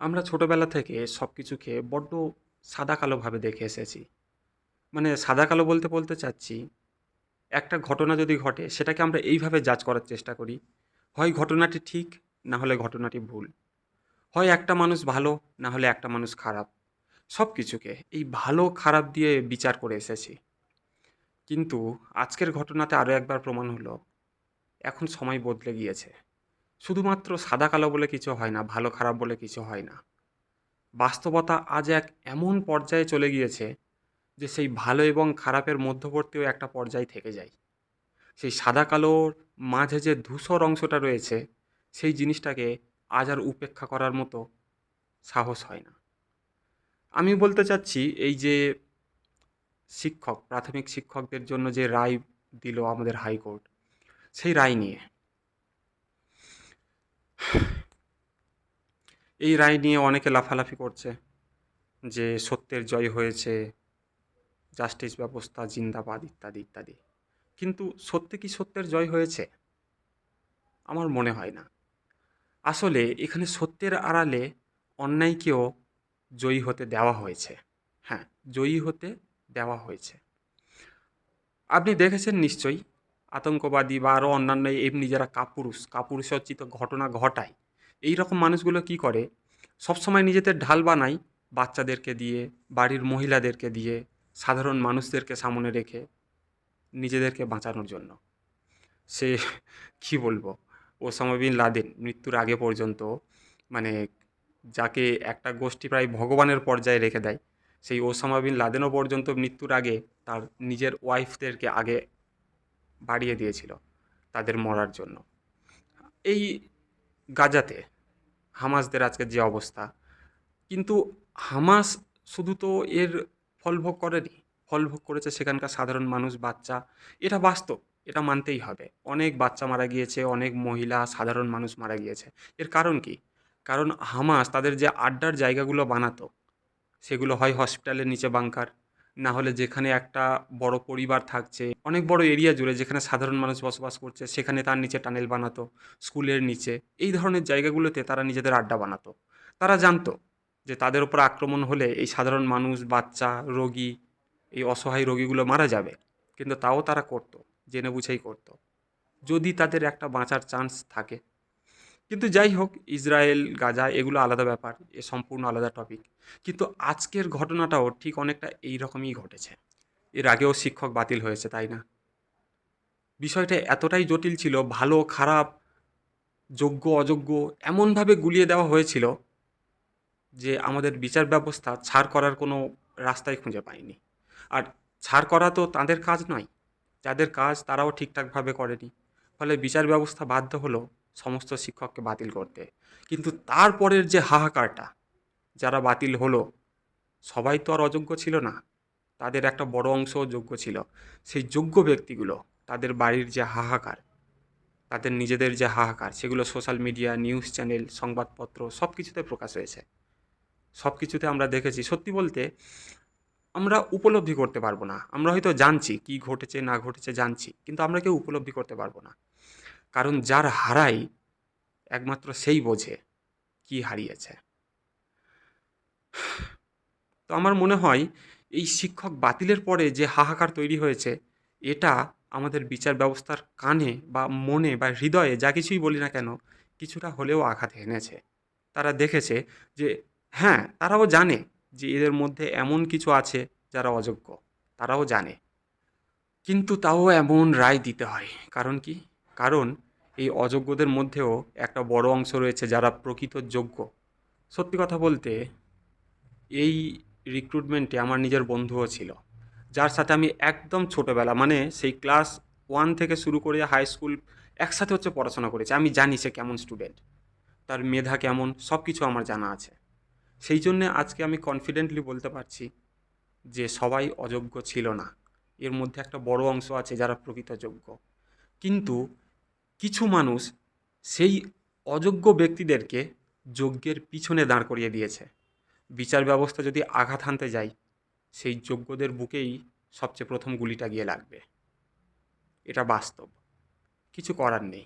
আমরা ছোটোবেলা থেকে সব কিছুকে বড্ড সাদা কালোভাবে দেখে এসেছি। মানে সাদা কালো বলতে বলতে চাচ্ছি, একটা ঘটনা যদি ঘটে, সেটাকে আমরা এইভাবে জাজ করার চেষ্টা করি। হয় ঘটনাটি ঠিক, না হলে ঘটনাটি ভুল। হয় একটা মানুষ ভালো, না হলে একটা মানুষ খারাপ। সব কিছুকে এই ভালো, খারাপ দিয়ে বিচার করে এসেছি। কিন্তু আজকের ঘটনাতে আরও একবার প্রমাণ হলো, এখন সময় বদলে গিয়েছে। শুধুমাত্র সাদা কালো বলে কিছু হয় না, ভালো খারাপ বলে কিছু হয় না। বাস্তবতা আজ এক এমন পর্যায়ে চলে গিয়েছে যে সেই ভালো এবং খারাপের মধ্যবর্তীও একটা পর্যায় থেকে যায়। সেই সাদা কালোর মাঝে যে ধূসর অংশটা রয়েছে, সেই জিনিসটাকে আজ আর উপেক্ষা করার মতো সাহস হয় না। আমি বলতে চাচ্ছি, এই যে শিক্ষক, প্রাথমিক শিক্ষকদের জন্য যে রায় দিল আমাদের হাইকোর্ট, সেই রায় নিয়ে। এই রায় নিয়ে অনেকে লাফালাফি করছে যে সত্যের জয় হয়েছে জাস্টিস ব্যবস্থা জিন্দাবাদ ইত্যাদি ইত্যাদি। কিন্তু সত্যি কি সত্যের জয় হয়েছে? আমার মনে হয় না। আসলে এখানে সত্যের আড়ালে অন্যায়কেও জয়ী হতে দেওয়া হয়েছে। হ্যাঁ জয়ী হতে দেওয়া হয়েছে। আপনি দেখেছেন নিশ্চয়ই আতঙ্কবাদী বা আরও অন্যান্য এমনি যারা কাপুরুষ, কাপুরুষোচিত ঘটনা ঘটায় এই রকম মানুষগুলো কি করে? সবসময় নিজেদের ঢাল বানায় বাচ্চাদেরকে দিয়ে, বাড়ির মহিলাদেরকে দিয়ে, সাধারণ মানুষদেরকে সামনে রেখে নিজেদেরকে বাঁচানোর জন্য। সে কি বলব? ওসামা বিন লাদেন মৃত্যুর আগে পর্যন্ত মানে যাকে একটা গোষ্ঠী প্রায় ভগবানের পর্যায়ে রেখে দেয়, সেই ওসামা বিন লাদেনও পর্যন্ত মৃত্যুর আগে তার নিজের ওয়াইফদেরকে আগে বাড়িয়ে দিয়েছিল তাদের মরার জন্য। এই গাজাতে, হামাসদের আজকের যে অবস্থা। কিন্তু হামাস শুধু তো এর ফলভোগ করেনি ফলভোগ করেছে সেখানকার সাধারণ মানুষ, বাচ্চা। এটা বাস্তব, এটা মানতেই হবে। অনেক বাচ্চা মারা গিয়েছে, অনেক মহিলা, সাধারণ মানুষ মারা গিয়েছে। এর কারণ কি? কারণ হামাস তাদের যে আড্ডার জায়গাগুলো বানাতো, সেগুলো হয় হসপিটালের নিচে বাংকার না হলে যেখানে একটা বড় পরিবার থাকছে, অনেক বড় এরিয়া জুড়ে যেখানে সাধারণ মানুষ বসবাস করছে, সেখানে তার নিচে টানেল বানাতো, স্কুলের নিচে। এই ধরনের জায়গাগুলোতে তারা নিজেদের আড্ডা বানাতো। তারা জানতো যে তাদের উপর আক্রমণ হলে এই সাধারণ মানুষ, বাচ্চা, রোগী, এই অসহায় রোগীগুলো মারা যাবে। কিন্তু তাও তারা করতো, জেনে বুঝেই করতো। যদি তাদের একটা বাঁচার চান্স থাকে কিন্তু যাই হোক, ইসরায়েল, গাজা এগুলো আলাদা ব্যাপার, এ সম্পূর্ণ আলাদা টপিক কিন্তু আজকের ঘটনাটাও ঠিক অনেকটা এই রকমই ঘটেছে। এর আগেও শিক্ষক বাতিল হয়েছে, তাই না? বিষয়টা এতটাই জটিল ছিল, ভালো, খারাপ, যোগ্য, অযোগ্য এমনভাবে গুলিয়ে দেওয়া হয়েছিল যে আমাদের বিচার ব্যবস্থা ছাড় করার কোনো রাস্তাই খুঁজে পায়নি আর ছাড় করা তো তাদের কাজ নয়, যাদের কাজ তারাও ঠিকঠাকভাবে করেনি। ফলে বিচার ব্যবস্থা বাধ্য হলো সমস্ত শিক্ষককে বাতিল করতে। কিন্তু তারপরের যে হাহাকারটা, যারা বাতিল হলো, সবাই তো আর অযোগ্য ছিল না। তাদের একটা বড় অংশ যোগ্য ছিল। সেই যোগ্য ব্যক্তিগুলো, তাদের বাড়ির যে হাহাকার, তাদের নিজেদের যে হাহাকার, সেগুলো সোশ্যাল মিডিয়া, নিউজ চ্যানেল, সংবাদপত্র সব কিছুতে প্রকাশ হয়েছে। সব কিছুতে আমরা দেখেছি, সত্যি বলতে আমরা উপলব্ধি করতে পারব না। আমরা হয়তো জানছি, কি ঘটেছে, না ঘটেছে জানছি, কিন্তু আমরা কেউ উপলব্ধি করতে পারব না। কারণ যার হারাই একমাত্র সেই বোঝে কি হারিয়েছে। তো আমার মনে হয় এই শিক্ষক বাতিলের পরে যে হাহাকার তৈরি হয়েছে, এটা আমাদের বিচার ব্যবস্থার কানে বা মনে বা হৃদয়ে যা কিছুই বলি না কেন, কিছুটা হলেও আঘাত এনেছে। তারা দেখেছে যে হ্যাঁ তারাও জানে যে এদের মধ্যে এমন কিছু আছে যারা অযোগ্য, তারাও জানে। কিন্তু তাও এমন রায় দিতে হয়, কারণ কি? কারণ এই অযোগ্যদের মধ্যেও একটা বড় অংশ রয়েছে যারা প্রকৃত যোগ্য। সত্যি কথা বলতে, এই রিক্রুটমেন্টে আমার নিজের বন্ধুও ছিল, যার সাথে আমি একদম ছোটোবেলা মানে সেই ক্লাস ওয়ান থেকে শুরু করে হাই স্কুল একসাথে হচ্ছে পড়াশোনা করেছে। আমি জানি সে কেমন স্টুডেন্ট তার মেধা কেমন সব কিছু আমার জানা আছে। সেই জন্যে আজকে আমি কনফিডেন্টলি বলতে পারছি যে সবাই অযোগ্য ছিল না। এর মধ্যে একটা বড় অংশ আছে যারা প্রকৃত যোগ্য। কিন্তু কিছু মানুষ সেই অযোগ্য ব্যক্তিদেরকে যজ্ঞের পিছনে দাঁড় করিয়ে দিয়েছে। বিচার ব্যবস্থা যদি আঘাত হানতে যায় সেই যোগ্যদের বুকেই সবচেয়ে প্রথম গুলিটা গিয়ে লাগবে। এটা বাস্তব। কিছু করার নেই।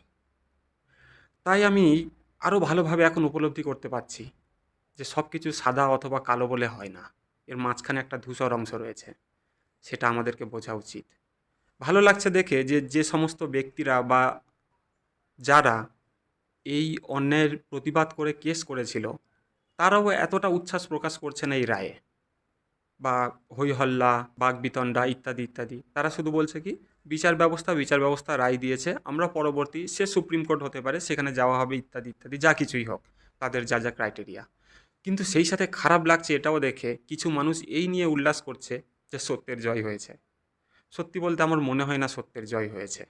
তাই আমি আরও ভালোভাবে এখন উপলব্ধি করতে পারছি যে সব কিছু সাদা অথবা কালো বলে হয় না। এর মাঝখানে একটা ধূসর অংশ রয়েছে। সেটা আমাদেরকে বোঝা উচিত। ভালো লাগছে দেখে যে যে সমস্ত ব্যক্তিরা বা যারা এই অন্যের প্রতিবাদ করে কেস করেছিল, তারাও এতটা উচ্ছ্বাস প্রকাশ করছে না এই রায়ে। বা হইহল্লা বাগবিতণ্ডা ইত্যাদি ইত্যাদি। তারা শুধু বলছে কি, বিচার ব্যবস্থা বিচার ব্যবস্থা রায় দিয়েছে, আমরা পরবর্তী সে সুপ্রিম কোর্ট হতে পারে, সেখানে যাওয়া হবে, ইত্যাদি ইত্যাদি, যা কিছুই হোক, তাদের যা যা ক্রাইটেরিয়া। কিন্তু সেই সাথে খারাপ লাগছে এটাও দেখে কিছু মানুষ এই নিয়ে উল্লাস করছে যে সত্যের জয় হয়েছে। সত্যি বলতে আমার মনে হয় না সত্যের জয় হয়েছে।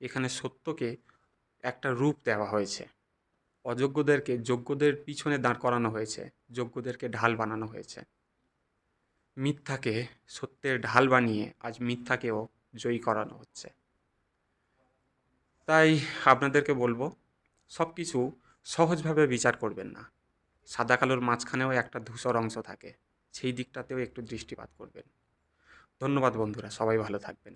এখানে সত্যকে একটা রূপ দেওয়া হয়েছে। অযোগ্যদেরকে যোগ্যদের পিছনে দাঁড় করানো হয়েছে, যোগ্যদেরকে ঢাল বানানো হয়েছে। মিথ্যাকে সত্যের ঢাল বানিয়ে আজ মিথ্যাকেও জয়ী করানো হচ্ছে। তাই আপনাদেরকে বলব সব কিছু সহজভাবে বিচার করবেন না। সাদা কালোর মাঝখানেও একটা ধূসর অংশ থাকে, সেই দিকটাতেও একটু দৃষ্টিপাত করবেন। ধন্যবাদ বন্ধুরা, সবাই ভালো থাকবেন।